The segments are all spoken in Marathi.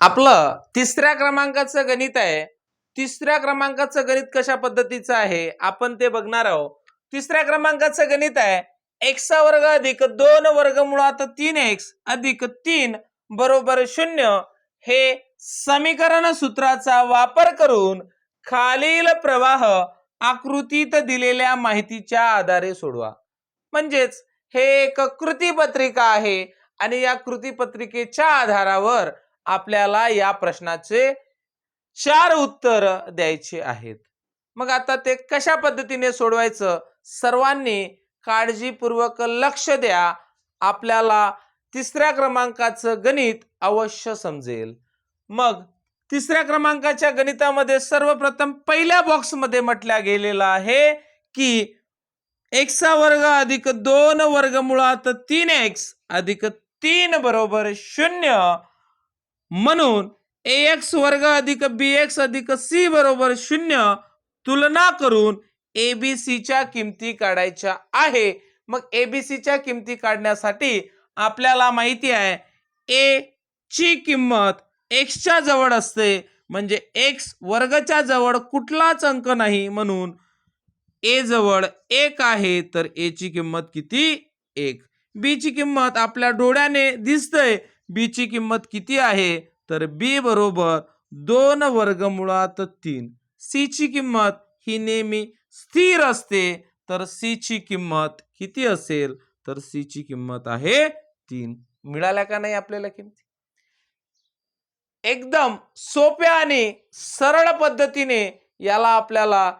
आपलं तिसऱ्या क्रमांकाचं गणित आहे. तिसऱ्या क्रमांकाचं गणित कशा पद्धतीचं आहे? आपण ते बघणार आहोत. तिसऱ्या क्रमांकाचं गणित आहे. एक्स वर्ग अधिक दोन वर्ग मुळात तीन एक्स अधिक तीन बरोबर शून्य हे समीकरण सूत्राचा वापर करून खालील प्रवाह आकृतीत दिलेल्या माहितीच्या आधारे सोडवा. म्हणजेच हे एक कृतीपत्रिका आहे आणि या कृतीपत्रिकेच्या आधारावर आपल्याला या प्रश्नाचे चार उत्तर द्यायचे आहेत. मग आता ते कशा पद्धतीने सोडवायचं? सर्वांनी काळजीपूर्वक लक्ष द्या. आपल्याला तिसऱ्या क्रमांकाचं गणित अवश्य समजेल. मग तिसऱ्या क्रमांकाच्या गणितामध्ये सर्वप्रथम पहिल्या बॉक्समध्ये म्हटल्या गेलेलं आहे की एक्सचा वर्ग अधिक दोन वर्ग मुळात तीन एक्स अधिक तीन बरोबर शून्य म्हणून ए एक्स वर्ग अधिक बी एक्स अधिक सी बरोबर शून्य तुलना करून ए बी सीच्या किमती काढायच्या आहे. मग ए बी सीच्या किमती काढण्यासाठी आपल्याला माहिती आहे ए ची किंमत एक्सच्या जवळ असते. म्हणजे एक्स वर्गच्या जवळ कुठलाच अंक नाही म्हणून ए जवळ एक आहे तर ए ची किंमत किती? एक. बी ची किंमत आपल्या डोळ्याने दिसतंय बी ची किंमत किती आहे? तर बी बरोबर दोन वर्गमुळात तीन. सी ची किंमत ही नेहमी स्थिर असते. तर सी ची किंमत किती असेल? तर सी ची किंमत आहे तीन. मिळाल्या का नाही आपल्याला किमती? एकदम सोप्या आणि सरळ पद्धतीने याला आपल्याला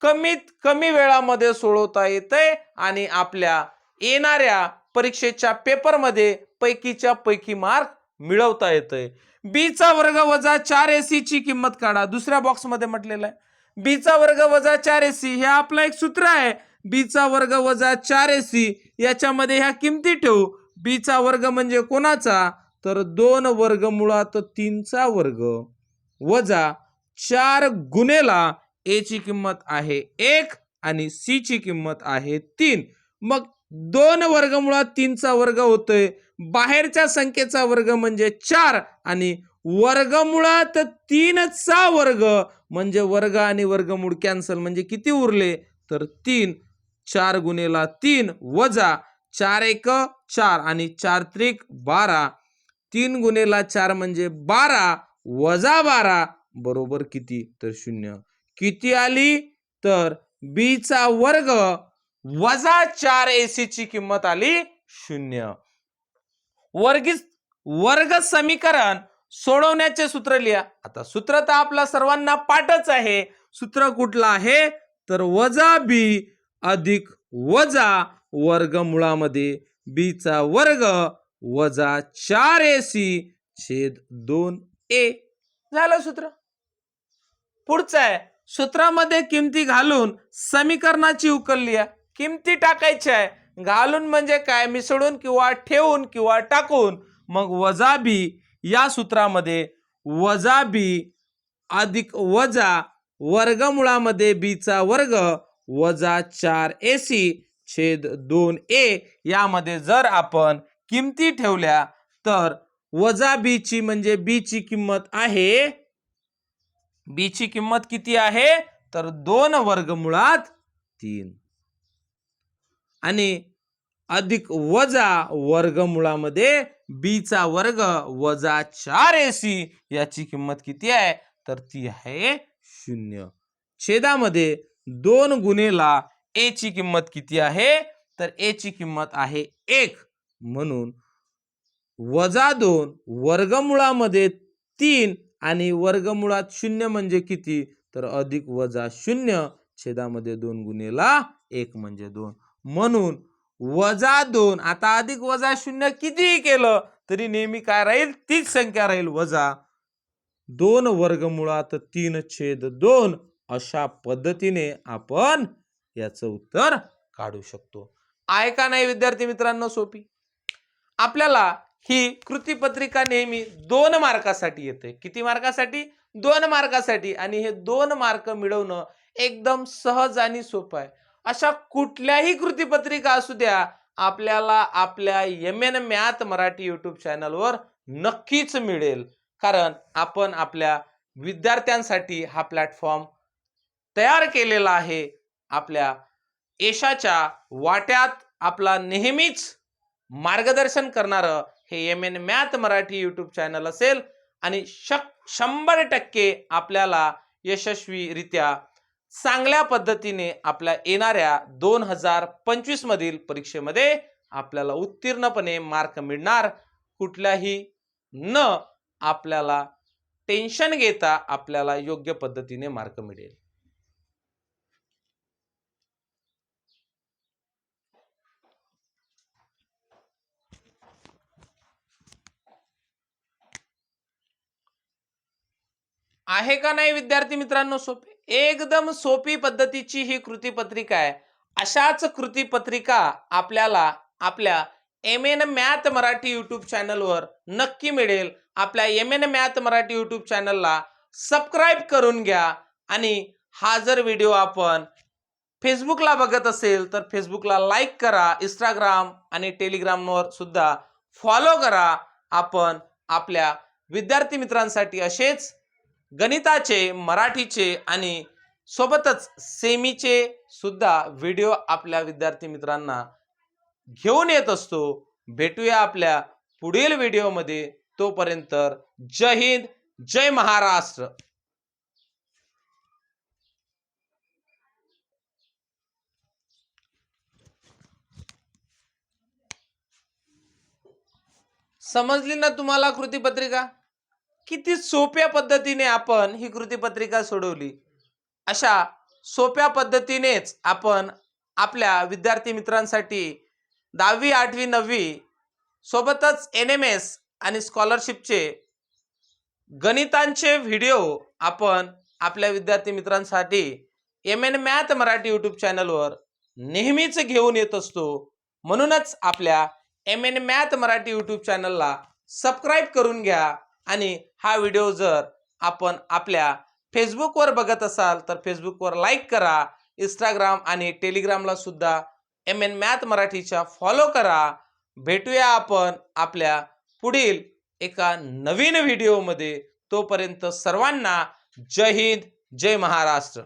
कमीत कमी वेळामध्ये सोडवता येतंय आणि आपल्या येणाऱ्या परीक्षेच्या पेपरमध्ये पैकीच्या पैकी मार्क मिळवता येतंय. बीचा वर्ग वजा चार एसी ची किंमत काढा. दुसऱ्या बॉक्समध्ये म्हटलेलं आहे. बीचा वर्ग वजा चार एसी हे आपलं एक सूत्र आहे. बीचा वर्ग वजा चार एसी याच्यामध्ये ह्या किमती ठेवू. बीचा वर्ग म्हणजे कोणाचा? तर दोन वर्ग मुळात तीनचा वर्ग वजा चार गुणेला ए ची किंमत आहे एक आणि सी ची किंमत आहे तीन. मग दोन वर्गमुळात तीनचा वर्ग होतोय. बाहेरच्या संख्येचा वर्ग म्हणजे चार आणि वर्गमुळात तीनचा वर्ग म्हणजे वर्ग आणि वर्गमूळ कॅन्सल म्हणजे किती उरले? तर तीन. चार गुणेला तीन वजा चार एक चार आणि चार त्रिक बारा. तीन गुणेला चार म्हणजे बारा वजा बारा बरोबर किती? तर शून्य. किती आली? तर बीचा वर्ग वजा चार एसी ची किंमत आली शून्य. वर्गीस वर्ग समीकरण सोडवण्याचे सूत्र लिहा. आता सूत्र तर आपला सर्वांना पाठच आहे. सूत्र कुठलं आहे? तर वजा बी अधिक वजा वर्ग मुळामध्ये चा वर्ग वजा चार ए सी छेद दोन ए झालं सूत्र. पुढचं आहे. सूत्रामध्ये किमती घालून समीकरणाची उकल लिहा. किमती टाकायच्या आहे. घालून म्हणजे काय? मिसळून किंवा ठेवून किंवा टाकून मग वजा बी या सूत्रामध्ये वजा बी अधिक वजा वर्गमुळामध्ये बीचा वर्ग वजा चार ए सी छेद दोन ए यामध्ये जर आपण किमती ठेवल्या तर वजा बीची म्हणजे बीची किंमत आहे. बीची किंमत किती आहे? तर दोन वर्गमुळात तीन. आणि अधिक वजा वर्गमुळामध्ये बीचा वर्ग वजा चार एसी याची किंमत किती आहे? तर ती आहे शून्य. छेदामध्ये दोन गुणेला एची ची किंमत किती आहे? तर एची ची किंमत आहे एक. म्हणून वजा दोन वर्गमुळामध्ये तीन आणि वर्गमुळात शून्य म्हणजे किती? तर अधिक वजा शून्य छेदामध्ये दोन गुणेला एक म्हणजे दोन. म्हणून वजा दोन आता अधिक वजा शून्य कितीही केलं तरी नेहमी काय राहील? तीच संख्या राहील. वजा दोन वर्गमुळात तीन छेद दोन अशा पद्धतीने आपण याचं उत्तर काढू शकतो. आहे का नाही विद्यार्थी मित्रांनो सोपी? आपल्याला ही कृतीपत्रिका नेहमी दोन मार्कासाठी येते. किती मार्कासाठी? दोन मार्कासाठी. आणि हे दोन मार्क मिळवणं एकदम सहज आणि सोपं आहे. अशा कुठल्याही कृतीपत्रिका असू द्या आपल्याला आपल्या M N math Marathi YouTube चॅनलवर नक्कीच मिळेल. कारण आपण आपल्या विद्यार्थ्यांसाठी हा प्लॅटफॉर्म तयार केलेला आहे. आपल्या यशाच्या वाट्यात आपला नेहमीच मार्गदर्शन करणारं हे M N math Marathi YouTube channel असेल आणि शक शंभर टक्के आपल्याला यशस्वीरित्या चांगल्या पद्धतीने आपल्या येणाऱ्या दोन हजार पंचवीस मधील परीक्षेमध्ये आपल्याला उत्तीर्णपणे मार्क मिळणार. कुठल्याही न आपल्याला टेन्शन घेता आपल्याला योग्य पद्धतीने मार्क मिळेल. आहे का नाही विद्यार्थी मित्रांनो सोपे? एकदम सोपी पद्धतीची ही कृतीपत्रिका आहे. अशाच कृतीपत्रिका आपल्याला आपल्या M N math Marathi YouTube चॅनलवर नक्की मिळेल. आपल्या M N math Marathi YouTube चॅनलला सबस्क्राईब करून घ्या आणि हा जर व्हिडिओ आपण फेसबुकला बघत असेल तर फेसबुकला लाईक करा इंस्टाग्राम आणि टेलिग्रामवर सुद्धा फॉलो करा. आपण आपल्या विद्यार्थी मित्रांसाठी असेच गणिताचे मराठीचे आणि सोबतच सेमीचे सुद्धा व्हिडिओ आपल्या विद्यार्थी मित्रांना घेऊन येत असतो. भेटूया आपल्या पुढील व्हिडिओमध्ये. तोपर्यंत जय हिंद जय महाराष्ट्र. समजली ना तुम्हाला कृतीपत्रिका किती सोप्या पद्धतीने आपण ही कृतीपत्रिका सोडवली. अशा सोप्या पद्धतीनेच आपण आपल्या विद्यार्थी मित्रांसाठी दहावी आठवी नववी सोबतच एन एम एस आणि स्कॉलरशिपचे गणितांचे व्हिडिओ आपण आपल्या विद्यार्थी मित्रांसाठी M N math Marathi YouTube चॅनलवर नेहमीच घेऊन येत असतो. म्हणूनच आपल्या M N math Marathi YouTube चॅनलला सबस्क्राईब करून घ्या. आणि हा व्हिडिओ जर आपण आपल्या फेसबुकवर बघत असाल तर फेसबुकवर लाईक करा इंस्टाग्राम आणि टेलिग्रामला सुद्धा एम एन मॅथ मराठीच्या फॉलो करा. भेटूया आपण आपल्या पुढील एका नवीन व्हिडिओमध्ये तोपर्यंत सर्वांना जय हिंद जय महाराष्ट्र.